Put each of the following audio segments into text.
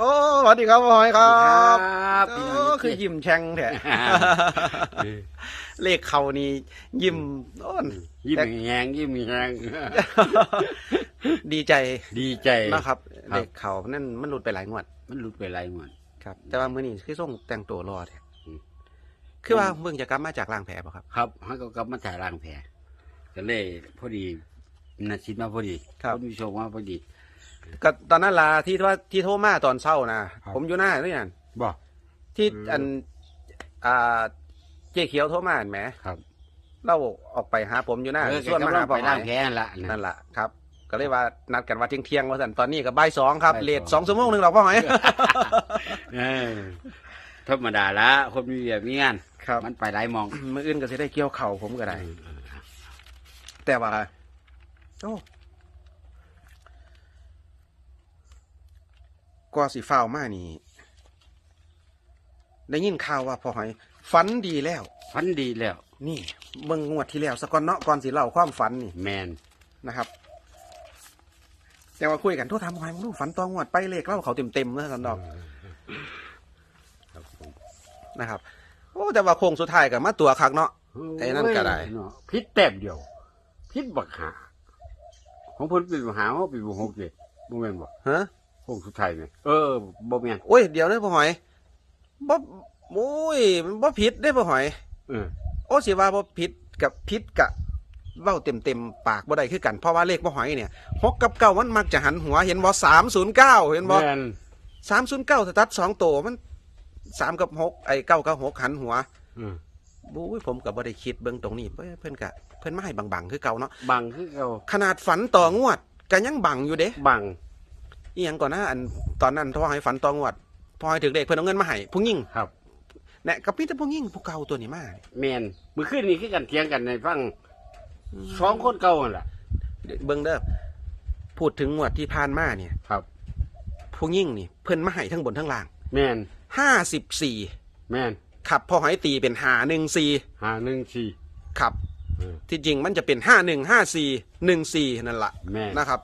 โอ้สวัสดีครับพ่อหอยครับครับโอ้พี่น้องคือยิ้มแช่งแท้เลขเขานี่ยิ้มโอ้นยิ้มแหงยิ้มแหงดีใจดีใจ นะครับ ครับ เลขเขานั่นมันหลุดไปหลายงวดมันหลุดไปหลายงวด ครับ แต่ว่ามื้อนี้คือส่งแต่งตัวรอแท้อืม คือว่าเบิ่งจะกลับมาจากล้างแผลป่ะครับ ครับเขาก็กลับมาถ่ายร่างแผลก็เลยพอดีนาชิดมาพอดีครับ นมีโชคมาพอดี ก็ตอนนั้นลาที่ว่าที่โทรมาตอนเช้านะครับ ผมอยู่หน้าด้วยนั่นบอกที่อืม อันอ่าเจ๊เขียวโทรมาเห็นไหมครับ เราออกไปหาผมอยู่หน้าเออส่วนแกมากำลัหางไปพ่อหร่าองยแผลนั่นละนั่นแหละครับ ก็เลยว่านัดกันว่าเที่ยงเที่ยงๆว่าสันตอนนี้ก็บ่ายสองครับบ่ายสองเลทสองชั่วโมงหนึ่งหรอกพ่อหอยเออธรรมดาละคนมีแบบมีงาน ครับ มันไปหลายหมอง มืออื่นก็จะได้เกี่ยวเข่าผมก็ได้ แต่ว่า โอ้ ก็สิฟ้าวมานี่ ได้ยินข่าวว่าพ่อหอยฝันดีแล้วฟันดีแล้ว นี่เบิ่งงวดที่แล้วสกอนเนาะก่อนสิเล่าความฝันนี่แมนนะครับ แต่ว่าคุยกันโทษทำหอยมึงดูฝันตองวดไปเลขเล่าเขาเต็มๆนะสันดอกครับผมนะครับ โอ้แต่ว่าโค้งสุดท้ายกับมาตัวคักเนาะ ไอ้นั่นก็ได้ เนาะพิษแต้มเดียว พิษบักหา ของเพิ่นเป็นบักหาเขาเป็นบักหกเจ็ดบ่แม่นบ่ฮะ พวกสุดท้ายเนี่ยเออบ่แม่นโอ้ยเดี๋ยวเด้อพ่อหอยบ่โอ้ยมันบ่ผิดเด้อพ่อหอย เออโอ้สิว่าบ่ผิดกับผิดกะเว้าเต็มเต็มๆปากบ่ได้คือกันเพราะว่าเลขพ่อหอยเนี่ยหกกับเก้ามันมักจะหันหัวเห็นบ่สามศูนย์เก้าเห็นบ่แม่นสามศูนย์เก้าตัดสองตัวมันสามกับหกไอ้เก้ากับหกหันหัวเออบู้ยผมกับบ่ได้คิดเบิ่งตรงนี้เพิ่นเพิ่นกะเพิ่นมาให้บังๆคือเก่าเนาะบังคือเก่าขนาดฝันต่องวดก็ยังบังอยู่เด้ บัง อีหยังก่อนนะอันตอนนั้นพ่อให้ฝันต่องวดพ่อให้ถึงเด็กเพิ่นเอาเงินมาให้ผู้หญิงครับ เนี่ยกับพี่แต่ผู้หญิงผู้เก่าตัวนี้มาแม่นมื้อคืนนี้คือกันเถียงกันในฟังสองคนเก่าหั่นล่ะ เดี๋ยวเบิ่งเด้อพูดถึงงวดที่ผ่านมาเนี่ยครับ ผู้หญิงนี่เพิ่นมาให้ทั้งบนทั้งล่างแม่นห้าสิบสี่แม่นขับพ่อให้ตีเป็นหาหนึ่งสี่หาหนึ่งสี่ขับ เออที่จริงมันจะเป็นห้าหนึ่งห้าสี่หนึ่งสี่นั่นแหละแม่น นะครับ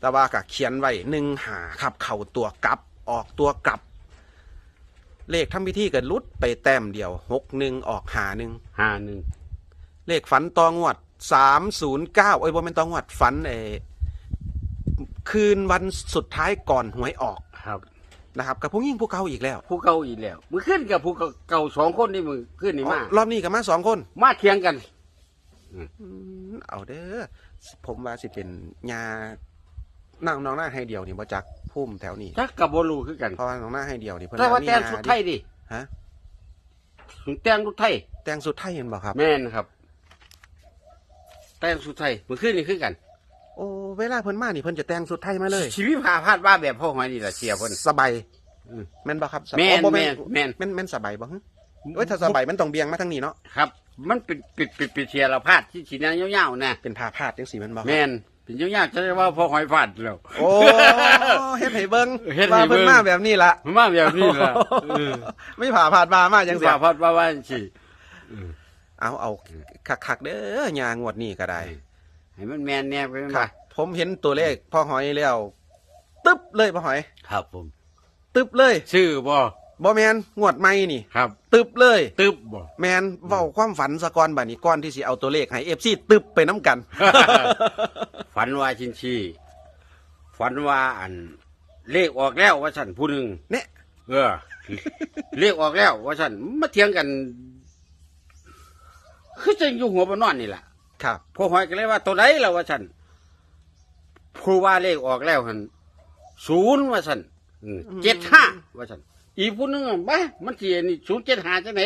แต่ว่าก็เขียนไว้หนึ่งหาขับ เข่าตัวกลับออกตัวกลับ เลขทำพิธีก็ลุดไปแต้มเดียวหกหนึ่งออกหาหนึ่งหาหนึ่งเลขฝันตองวดสามศูนย์เก้าโอ้ยบ่เป็นตองวดฝันเออคืนวันสุดท้ายก่อนหวยออกครับนะครับกับผู้ยิ่งผู้เก่าอีกแล้ว ผู้เก่าอีกแล้วมื้อคืนกับผู้เก่าสองคนนี่มื้อคืนนี่มาอ๋อรอบนี้กับมาสองคน มาเถียงกันอืมเอาเด้อผมว่าสิเป็นยา น้องน้องหน้าให้เดียวนี่บ่จักพุ่มแถวนี้จักกับบ่รู้คือกันเพราะว่าน้องหน้าให้เดียวนี่เพิ่นแต่ว่ามีแต่งยสุดไทยดิฮะแต่งสุดไทยแต่งสุดไทยเห็นบ่ครับ แม่นครับ แต่งสุดไทยมื้อคืนนี่คือกัน โอ้เวลาเพิ่นมานี่เพิ่นจะแต่งสุดไทยมาเลย ชีวิตพาพาดว่าแบบพ่อหอยนี่ล่ะเสียเพิ่นสบายอืมแม่นบ่ครับสบายแม่นอ๋อบ่แม่นแม่นแม่นแม่นสบายบ่ฮะเอ้ยถ้าสบายมันต้องเบียงมาทางนี้เนาะครับ มันเป็นปิดปิดปิดเสียเราพาดที่สีน้ายาวๆนะเป็นผ้าพาดจังซี่แม่นบ่ครับแม่น เป็นยาวๆจะเรียกว่าพ่อหอยพาดแล้ว โอ้เฮ็ดให้เบิ่งเฮ็ดให้ว่าเบิ่เพิ่นงมาแบบนี้ล่ะมันมาแบบนี้ล่ะเออไม่ผ่าพาดมามาจังซี่ว่าพาดว่าว่าสิเอาเอาคักๆเด้อยางวดนี้ก็ได้ให้มันแม่นแน่ไปมันครัว่าบผมเห็นตัวเลขพ่อหอยแล้วตึ๊บเลยพ่อหอย ครับผม ตึ๊บเลย ชื่อบ่ บ่แมนงวดใหม่นี่ ครับ ตึ๊บเลย ตึบบ่ แมนเว้าความฝันสะก่อนบัดนี้ก่อนที่สิเอาตัวเลขให้ FC ตึ๊บไปน้ำกัน ฝันว่าชินชีฝันว่าอัน เลขออกแล้วว่าฉันผู้หนึ่งเนี่ยเออ เลขออกแล้วว่าฉันมาเถียงกัน คือจะอยู่หัวบนนอนนี่แหละครับพ่อหอยก็เลยว่าตัวไหนแล้วว่าฉันผู้ว่าเลขออกแล้วหันศูนย์ว่าฉันเจ็ดห้าว่าฉัน อีกผู้หนึงอะบ้ามันเสียนี่ศูนย์เจ็ดห้าจังไหน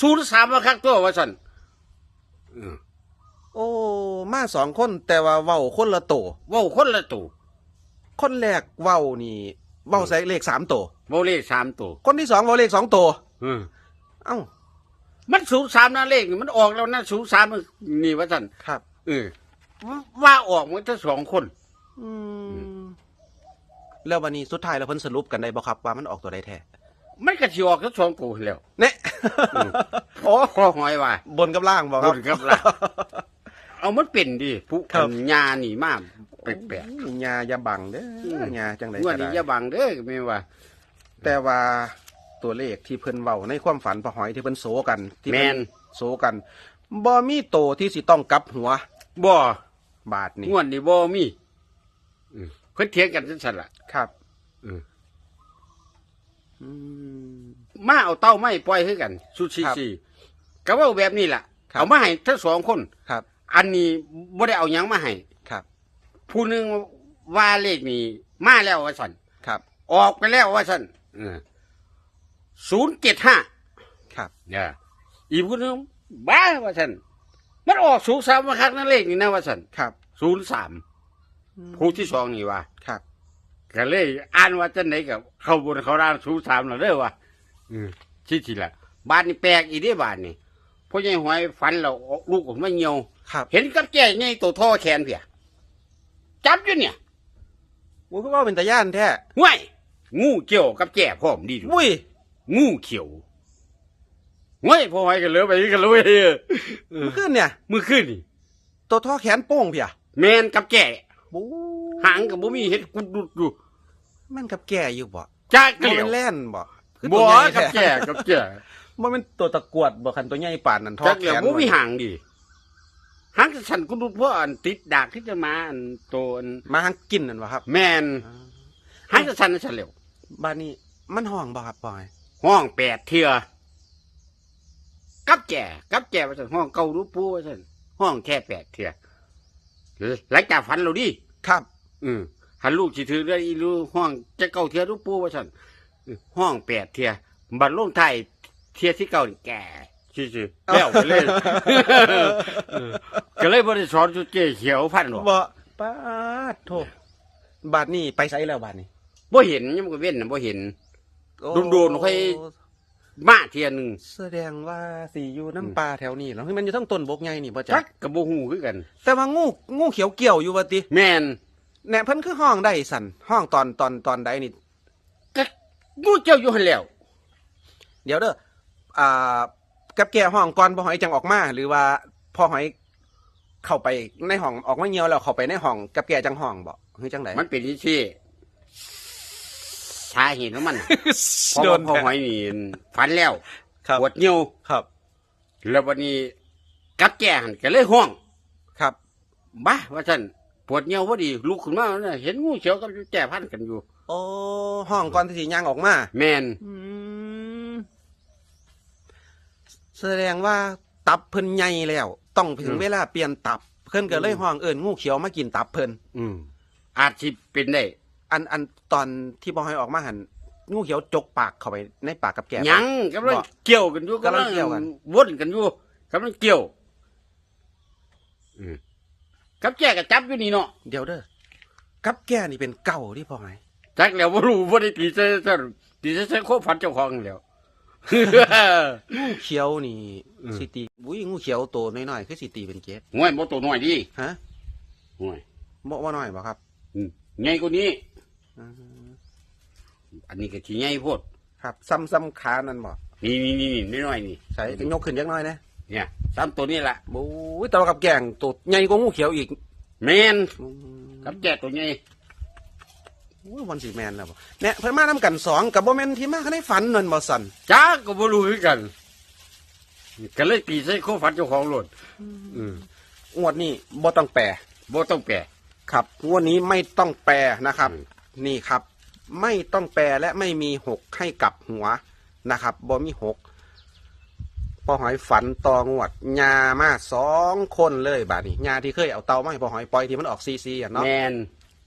ศูนย์สามว่าคักตัวว่าฉันเออโอ้มาสองคนแต่ว่าเว้าคนละโตเว่าคนละตัวคนแรกเว้านี่เว้าใส่เลขสามโตเว่าเลขสามตัวคนที่สองเว้าเลขสองโตเออเอ้ามันศูนย์สามนะเลขนี่มันออกแล้วนะศูนย์สามนี่ว่าฉันครับ เออว่าออกมันทั้งสองคน อืม แล้ววันนี้สุดท้ายแล้วเพิ่นสรุปกันได้บ่ครับว่ามันออกตัวใดแท้มันก็สิออกทั้งสองตัวแล้วเนี่ยอืมโอ้พ่อหอยว่าบนกับล่างบ่ครับบนกับล่างเอามันเป็นดิผู้ครับอันยานี่มากแปลกยาอย่าบังเด้อือมยาจังไดๆงวดก็นี้ได้อย่าบังเด้อแม่ว่า แต่ว่าตัวเลขที่เพิ่นเว้าในความฝันพอหอยที่เพิ่นโซกันที่แมเพิ่นโซกันบ่มีโตที่สิต้องกลับหัวบ่บาทนี่งวดนี้บ่มีอืมเพิ่นเถียงกันจังซั่นล่ะครับอืมอืมมาเอาเต้าไม้ปล่อยคือกันสุชีครับซีก็เว่าแบบนี้ล่ะครับเอามาให้ทั้งสองคนครับ อันนี้บ่ได้เอาหยังมาให้ครับ ผู้หนึงว่าเลขนี้มาแล้วว่าซั่นครับ ออกไปแล้วว่าซั่นศูนย์เจ็ดห้าครับเนี่ยอีกผู้หนึงบ้าว่าซั่นมันออกศูนย์สามมาคักนั่นเลขนี่นะว่าซั่นครับศูนย์สาม ผู้ที่สองนี่ว่าครับ ก็เลยอ่านว่าจังไหนกับเข้าบนเขาร่างศูนย์สามแล้วเด้อว่าอืมชี้ทีละบ้านนี่แปลกอีเด้บ้านนี่พ่อใหญ่หอยฝันเราลูกออกมาเหี่ยวครับ เห็นกับแก่ใหญ่ตัวท่อแขนเพียจับอยู่เนี่ยโอ้คือว่าเป็นตาย่านแท้ห้วยงูเกี่ยวกับแก่พร้อมดีดูอุ้ยงูเขียวห้วยพ่อหอยกันเลยไปกันเลยเออเมื่อคืนเนี่ย มือขึ้นนี่ตัวท่อแขนโป้งเพียแมนกับแก่ บูหางกับบ่มีเห็ดกุดดุดอยู่แม่นกับแก่อยู่บ่จ้าบ่เกลียเป็วนแล่นบ่คือบ่ตัวใหญ่กับแท้แก่กับแก่บ่เป็นตัวตะกรวดบ่คันตัวใหญ่ป่านนั้นท่อจักแขเหลียวนบ่มีหางดิหางฉันก็ดูเพราะอันติดดากที่จะมาอันตัวอันมาหางกินนั่นวะครับแมนหางฉันฉันเหลียวบ้านนี้มันห้องบ่ครับปอยห้องแปดเทือกับแก่กับแก่ว่าฉันห้องเก่ารู้ปูว่าฉันห้องแค่แปดเทือ หลังจากฝันเราดิครับ อืมหันลูกสิถือได้อีรู้ห้องจะเก่าเทือรู้ปูว่าฉันอืมห้องแปดเทือบัดลงไทายเทือที่เก่านี่แก่ชื่อๆแล้วไปเลยเออก็เลยบริสอนจุดเจ๊เขียวพันหรอกบ่ปาดโทบาดนี้ไปไสแล้วบาดนี้บ่เห็นยังก็เว้นน่ะบ่เห็นโดนๆค่อย มาเทียหนึงแสดงว่าสิอยู่น้ำปลาแถวนี้แล้วมันอยู่ทั้งต้นบกใหญ่นี่บ่จัจ๊ะกกับบ่ฮู้คือกัน แต่ว่างูงูเขียวเกี่ยวอยู่ว่าติแม่นแหน่เพิ่นคือห้องได้สั่นห้องตอนตอนตอนใดนี่ ก็งูเจ้าอยู่หั่นแล้วเดี๋ยวเด้ออ่ากับแก่ห้องก่อนพ่อหอยจังออกมา หรือว่าพ่อหอยเข้าไปในห้องออกมาเหี่ยวแล้วเข้าไปในห้องกับแก่จังห้องบ่คือจังไดมันเป็นที่ที่ สาเหตุของมันน่ะเพราะว่าพ่อหอยนี่ฝันแล้วครับปวดเหี่ยวครับแล้ววันนี้กับแก่หันก็เลยห้องครับบ้าว่าซั่นปวดเหี่ยวพอดีลุกขึ้นมาเนี่ยเห็นงูเขียวกับแก่พันกันอยู่ โอ้ห้องก่อนที่สิย่างออกมาแม่นอืมแสดงว่าตับเพิ่นใหญ่แล้ว ต้องถึงเวลาเปลี่ยนตับ เพิ่นก็เลยห้องเอิ้นงูเขียวมากินตับเพิ่นอืมอาจสิเป็นได้ อันอันตอนที่บ่ให้ออกมาหันงูเขียวจกปากเข้าไปในปากกับแก้วยังกำลังบอกเกี่ยวกันอยู่กำลังเกี่ยวกัน วนกันอยู่กำลังเกี่ยวอืมกับแก่กับจับอยู่นี่เนาะเดี๋ยวเด้อกับแก้นี่เป็นเก่าที่พ่อไงจักแล้วบ่รู้บ่ได้ตีเส้นตีเส้นโคฟันเจ้าของแล้ว งูเขียวนี่อืม สิตีอุ้ยงูเขียวโตน้อยๆคือสิตีเป็นเกตห่วยบ่ตัวน้อยดิฮะห่วยบ่ว่าน้อยบ่ครับ อืมใหญ่กว่านี้ อืมอันนี้ก็สิใหญ่โพดครับ ซ้ำซ้ำขานั่นบ่นี่นี่นี่นี่น้อยๆนี่ใส่ยกขึ้นจักหน้อยนะเนี่ยซ้ำตัวนี้ล่ะบู้ยแต่ว่ากับแก่งตัวใหญ่กว่างูเขียวอีกแม่นอืมกับแก่ตัวใหญ่โอ้ยวันสีแมนแล้วบ่เนี่ยเพิ่นมานํกันสองกับบ่แม่นที่มาคันได้ฝันนั่นบ่สั่นจ้าก็บ่รู้คือกันก็เลยตีใส่โคฟันเจ้าของโลดอืมงวดนี้บ่ต้องแปลบ่ต้องแปล ครับงวดนี้ไม่ต้องแปลนะครับ อืม นี่ครับ ไม่ต้องแปลและไม่มีหกให้กลับหัวนะครับบ่มีหกพอหอยฝันต่องวดยามาสองคนเลยบาดนี้ยาที่เคยเอาเตามาให้พอหอยปล่อยที่มันออกซีซีอะเนาะแม่น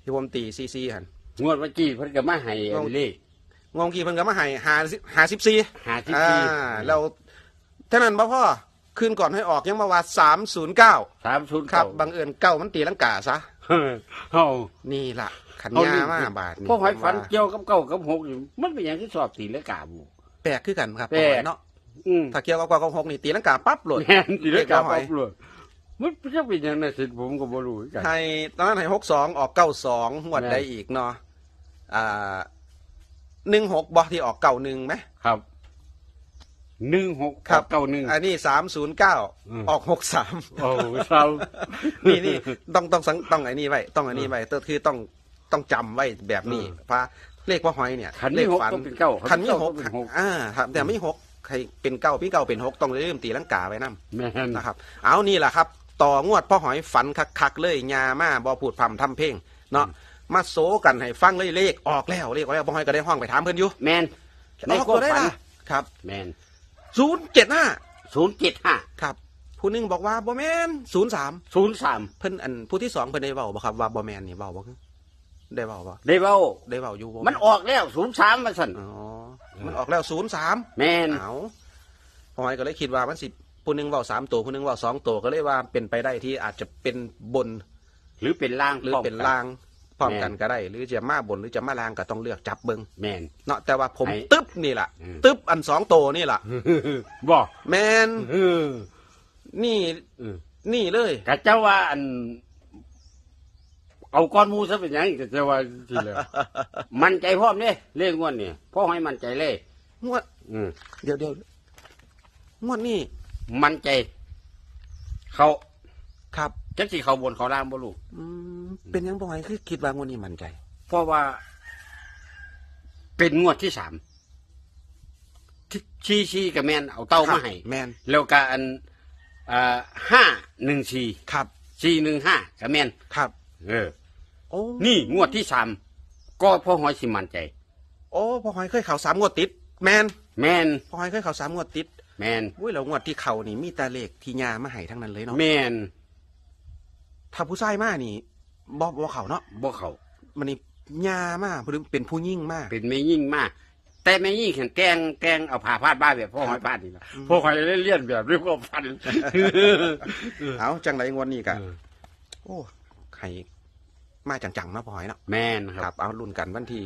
ที่ผมตีซีซีหันงวดเมื่อกี้เพิ่นก็มาให้อันนี้งวงกี้เพิ่นก็มาให้หาหาสิบซีหาที่อ่าที่แล้วเท่านั้นบ่พ่อคืนก่อนให้ออกยังมาว่าสามศูนย์เก้าสามศูนย์ครับเก้าบังเอิญเก้ามันตีลังกาซะเฮานี่ล่ะ ขันเอายานี่มาบาทนี่พวกหอยฝันผมว่าเกี่ยวกับเก้ากับหกนี่มันเป็นอย่างที่สอบตีและกาบูแปลกคือกันครับแปลกพ่อหอยเนาะอืมถ้าเกี่ยวกับกองหกนี่ตีลังกาปั๊บโหลดแม่นตีและกาเด็กบ่หอยปั๊บเลยมันจะเป็นอย่างนั้นสิผมก็บ่รู้คือกันให้ตอนนั้นให้หกสองออกเก้าสองหวดแม่นได้อีกเนาะอ่าหนึ่งหกบอที่ออกเก่าหนึ่งไหมครับหนึ่งหกครับเก้าหนึ่งอันนี้สามศูนย์เก้าอืมออกหกสามโอ้เศร้านี่นี่ต้องต้องสังต้องไอ้นี่ไว้ต้องไอ้นี่ไว้ก็คือต้อง ต้องจำไว้แบบนี้เออเพราะเลขพ่อหอยเนี่ยขันเลมีขหกฝันต้องเป็นเก้าขันมีหกต้องเป็นหก อ่าครับแต่ไม่หกใครเป็นเก้าพี่เก้าเป็นหกต้องเริ่มตีลังกาไว้นํ แม่น นะครับเอานี่แหละครับ ต่องวดพ่อหอยฝันคักๆเลยยามาบอพูดพร่ำทำเพลงเนาะมาโซกันให้ฟังเลยเลขออกแล้วเลขออกแล้วพ่อหอยก็ได้ห้องไปถามเพิ่นอยู่แมนออกตัวได้ล่ะครับแมนศูนย์เจ็ดห้าศูนย์เจ็ดห้าครับผู้หนึงบอกว่าบอแมนศูนย์สามศูนย์สามเพิ่นอันผู้ที่สองเพิ่นได้เว้าบ่ครับว่าบอแมนนี่เว้าบ่ ได้เว้าบ่ได้เบ้าได้เว้าอยู่บ่มันออกแล้วศูนย์สามมาสั่นอ๋อมันออกแล้วศูนย์สามแมนเอาพอยก็เลยคิดว่ามันสิผู้หนึงเว้าสามตัวผู้หนึงเว้าสองตัวก็เลยว่าเป็นไปได้ที่อาจจะเป็นบน หรือเป็นล่างหรือพร้มเป็นกันล่างพร้อมกันแม่นก็ได้ หรือจะมาบนหรือจะมาล่างก็ต้องเลือกจับเบิงแมนเนาะแต่ว่าผมไอ้ตึ๊บนี่ล่ะอืมตึ๊บอันสองตัวนี่ล่ะบอกแมนเออนี่เออนี่เลยกะเจ้าว่าอัน เอาก้อนหมูซะเป็นหยังกะเจ้าว่าทีเลยมันใจพร้อมเนี่ยเล่งวดเนี่ยพ่อให้มันใจเลย งวด อืมเดี๋ยวเดี๋ยวงวดนี่มันใจ เขาครับ จักสิเขาบนเขาล่างบ่ลูกอืมเป็นยังบ่อยคือคิดว่างวดนี้มั่นใจ เพราะว่า เป็นงวดที่สามที่ชี้ชี้กับแมนเอาเต้ามาให้แมนแล้วก็อันอ่าห้าหนึ่งสี่ครับ สี่หนึ่งห้ากับแมนครับ เออ โอ้นี่งวดที่สามก็พ่อหอยสิมันใจ โอ้พ่อหอยเคยเข่าสามงวดติด แมนแมนพ่อหอยเคยเข่าสามงวดติด แมนอุ้ยแล้วงวดที่เข่านี่มีแตาเลขที่ยามาให้ทั้งนั้นเลยเนาะแมนถ้าผู้ชายมานี่บ่บ่เข่าเนาะบ่เขามันนี่ยามาหรือเป็นผู้ยิ่งมาก เป็นไม่ยิ่งมาก แต่ไม่ยิ่งแข็งแกล้งแกล้งเอาผ่าพาดบ้าแบบพ่อหอยพาดนี่นะอืมพ่อหอยเลี่ยนแบบด้วยความพันเอาจังไรงวดนี้กะเออโอ้ใคร มาจังๆเนาะพ่อหอยเนาะแมนคครัรับบเอารุ่นกันวันที่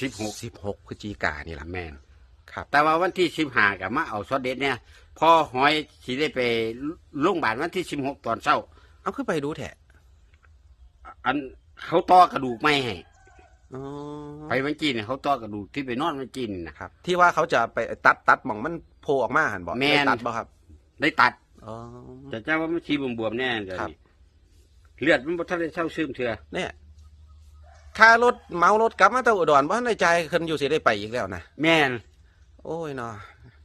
สิบหกสิบหกพฤศจิกายนนี่แหละแมนครับ แต่ว่าวันที่สิบห้ากับมาเอาซอสเด็ดเนี่ยพ่อหอยสิได้ไปโรงพยาบาลวันที่สิบหกตอนเช้า เอาขึ้นไปดูแถะอันเขาต่อกระดูกไม่ให้อ๋อไปวันจีนเนี่ยเขาต่อกระดูกที่ไปนอนวันจีนนะ ครับ ที่ว่าเขาจะไปตัดตัดหมองมันโผล่ออกมาหันบอกแม่น ได้ตัดบ่ครับ ได้ตัด อ๋อ แต่เจ้าว่ามันชีบวมๆแน่เดี๋ยวครับ นี้ เลือดมันบ่ทันได้เช่าซึมเถื่อเนี่ยค่ารถเมารถกลับมาแต่อุดรว่าในใจายขึ้นอยู่สิได้ไปอีกแล้วนะแม่นโอ้ยเนาะ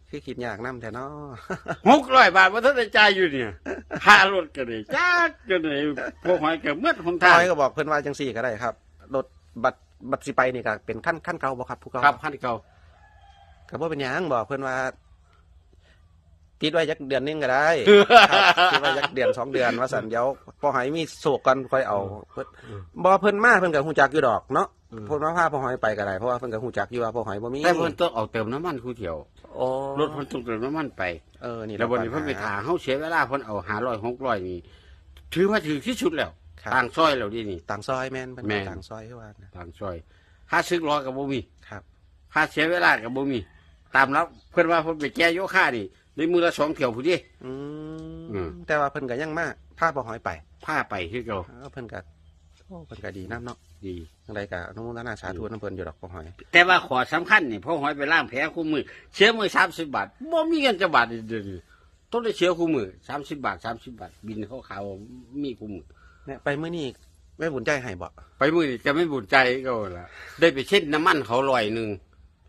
คือคิดยากน้ำแต่เนาะ หกร้อยบาทบ่ทันได้จ่ายอยู่เนี่ยค่ารถก็ได้จ้าก็ได้พวกหอยก็เมื่อหนทาทางยก็บอกเพื่อนว่าจังสี่ก็ได้ครับรถบัตรบัตรสิไปนี่ก็เป็นขั้นขั้นเก่าบ่ครับผู้เก่าครับพันเก่าก็บ่เป็นหยังบอกเพื่อนว่า ติดไว้จักเดือนหนึงก็ได้ครับติดไว้จักเดือนสองเดือนว่าสันเดี๋ยวพอหายมีโศกกันค่อยเอาเพิ่นบ่เพิ่นมาเพิ่นก็ฮู้จักอยู่ดอกเนาะอืมเพิ่นมาพาพ่อหอยไปก็ได้เพราะว่าเพิ่นก็ฮู้จักอยู่ว่าพ่อหอยบ่มีแต่เพิ่นต้องเอาเติมน้ำมันคู่เที่ยวโอ้รถเพิ่นต้องเติมน้ำมันไปเออนี่แล้ววันนี้เพิ่นไปถาเฮาเสียเวลาเพิ่นเอา500 600นี่ถือว่าถือที่สุดแล้วครับต่างซอยแล้วดินี่ต่างซอยแม่นเพิ่นแม่มานต่างซอยคือว่านะต่างซอยค่าซื้อร้อยก็บ่มีครับค่าเสียเวลาก็บ่มีตามแล้วเพิ่นว่าเพิ่นไปแก้โยค่านี่ ในมือละสองเที่ยวพุ่นดิ อือืม มแต่ว่าเพิ่นก็ยังมาพาพ่อหอยไปพาไปคือเก่าเออเพิ่นก็โอ้เพิ่นก็ดีนํเนาะดี จังไดก็อนุโมทนาสาธุนํเพิ่นอยู่ดอกพ่อหอย แต่ว่าขอสำคัญนี่พ่อหอยไปล้างแผลคู่มือเสียมือ30บาทบ่มีเงินจะบาทเดียวนี้ต้องได้เสียคู่มือ30บาท30บาท บินเขาขาวๆมีคู่มือ เนี่ยไปมื้อนี้แม่บุญใจให้บ่ไปมือนี่จะไม่บุญใจก็ละได้ไปเช่นน้ำมันเขาลอยหนึ่ง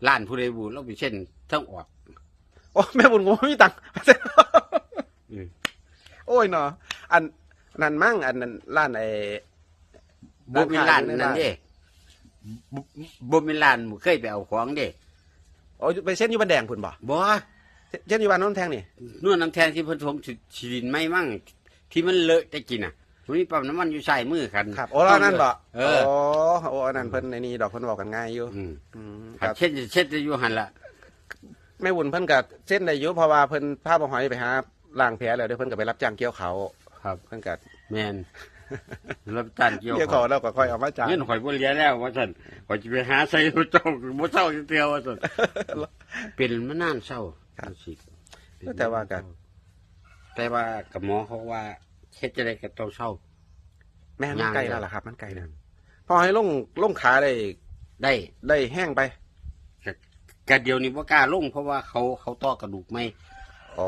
ล้านผู้ใดบุญเราไปเช่นทั้งออก โอ้แม่บุญกูบ่มีตังค์อืมโอ้ยเนาะอันนั่นมั่งอันนั้นร้านไอ้บ่มีล้านร้านค้าอยู่ในนั่นบ้านเด้บ่บ่มีล้านหมู่เคยไปเอาของเด้โอ้ยไปเส้นอยู่บันแดงพุ่นบ่บ่เส้นอยู่บ้านโน้นแทงนี่นวดน้ำแทนที่เพิ่นทมฉีดินไม่มั่งที่มันเลอะแต่กินน่ะมันมีปั๊มน้ำมันอยู่ใส่มือกันครับโอ้ร้านนั้นบ่เออโอ้โอ้อันนั้นเพิ่นในนี่ดอกเพิ่นบอกกันง่ายอยู่อืมอืมคครัรับบเช่นเช่นจะอยู่หันละ แม่บุญเพิ่นก็เส้นได้อยู่เพราะว่าเพิ่นพาบ่หอยไปหาล้างแผลแล้วเดี๋ยวเพิ่นก็ไปรับจ้างเกี่ยวเขาครับ เพิ่นก็แม่นรับจ้างเกี่ยวเกี่ยวขอเขางแล้วก็ค่อยเอามาจ่ายเงินข่อยบ่เหลือแล้วว่าซั่นข่อยสิไปหาใส่เจ้าบ่เศร้าจักเที่ยวว่าซั่นเป็นมานานเศร้าครับ สิแต่ว่าก็แต่ว่ากับหมอเขาว่าเฮ็ดจะได้ก็ต้องเศร้า แม่มันย่างใกล้เดียวแล้วล่ะครับ มันใกล้แล้วพอให้ลงลงขาได้ได้ได้แห้งไป กระเดียวนี้ว่ากล้าลงเพราะว่าเขาเขาต่อกระดูกไม่ อ๋อ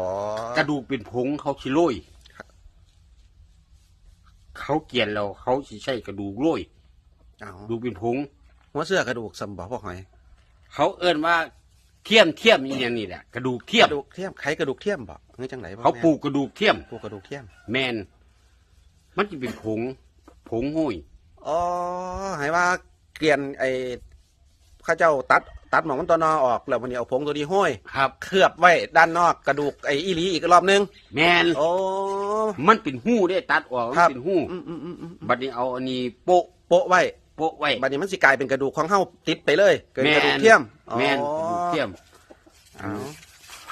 กระดูกเป็นผงเขาชิโรยเขาเกลียนเราเขาสิใช้กระดูกโรยเอาดูกเป็นผง หัวเสื้อกระดูกสมบอกพ่อหอย เขาเอิ้นว่าเทียมเทียมอีอย่างนี้แหละกระดูกเทียกมระดูกเทียมไขกระดูกเทียมบอกนี่จังไหนบ่เขาแม่ปลูกกระดูกเทียมปลูกกระดูกเทียม แมน มันจะเป็นผงผงห้อยอ๋อให้ว่าเกลียนไอ้ข้าเจ้าตัด ตัดหมองมันตัวนอออกแล้ววันนี้เอาผงตัวนี้ห้อยครับ เคลือบไว้ด้านนอกกระดูกไอ้อีหลีอีกรอบนึงแมนโอ้ มันเป็นหู้ได้ตัดออกมัครันบเป็นหู้อืมอืมอืมอืม บัดนี้เอาอันนี้โปะโปะไว้โปะไว้บัดนี้มันสิกลายเป็นกระดูกของเฮาติดไปเลยเกิดแมกระดูกนเทียมแมนอ๋อกระดูกเทียมเอา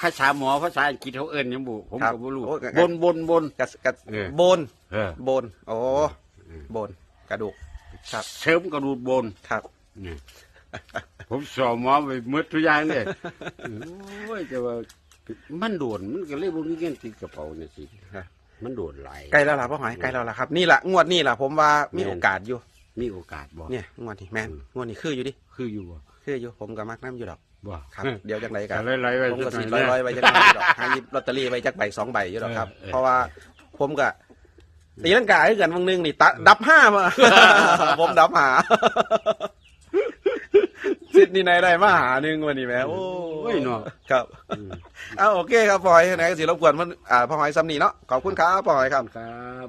ภาษาหมอภาษาอังกฤษเขาเอิ้นหยังบุผมครับก็บ่รู้โอ้ยบนบนบน กระกระเออ โบนเออโบนโอ้โบนกระดูกครับเสริมกระดูกบนครับ นี่ ผมสอบหมอไปหมดทุกอย่างเลยโอ้ยแต่ว่ามันโดนมันก็เลยบ่มีเงินติดกระเป๋าเนี่ยสิครับมันโดนหลาย ใกล้แล้วล่ะพ่อหอยใกล้แล้วล่ะครับนี่แหละงวดนี่แหละผมว่ามีแม่น โอกาสอยู่ มีโอกาสบ่ เนี่ยงวดนี้แม่นงวดนี้คืออยู่ดิคืออยู่บ่คืออยู่ผมกับมักน้ำอยู่ดอกบ่ครับเดี๋ยวจังไรกันก็เลยๆไว้ผมก็จัสิกหร้น่อยนะร้อยๆไว้จักหน่อยอยู่ดอกให้หยิบลอตเตอรี่ไว้จักใบสองใบอยู่ดอกครับเออเออเพราะว่าผมก็ตีลังกาให้กันบางนึงนี่ตะดับห้ามา ผมดับหา สิทธิ์นี่ไหนได้มาหาหนึ่งวันนี้แหม่โอ้โอ้ยเนาะครับอืมเอาโอเคครับพลอยไหนก็สิรบกวนมันอ่าพ่อหอยซ้ำนี่เนาะขอบคุณครับพ่อหอยครับ ครับ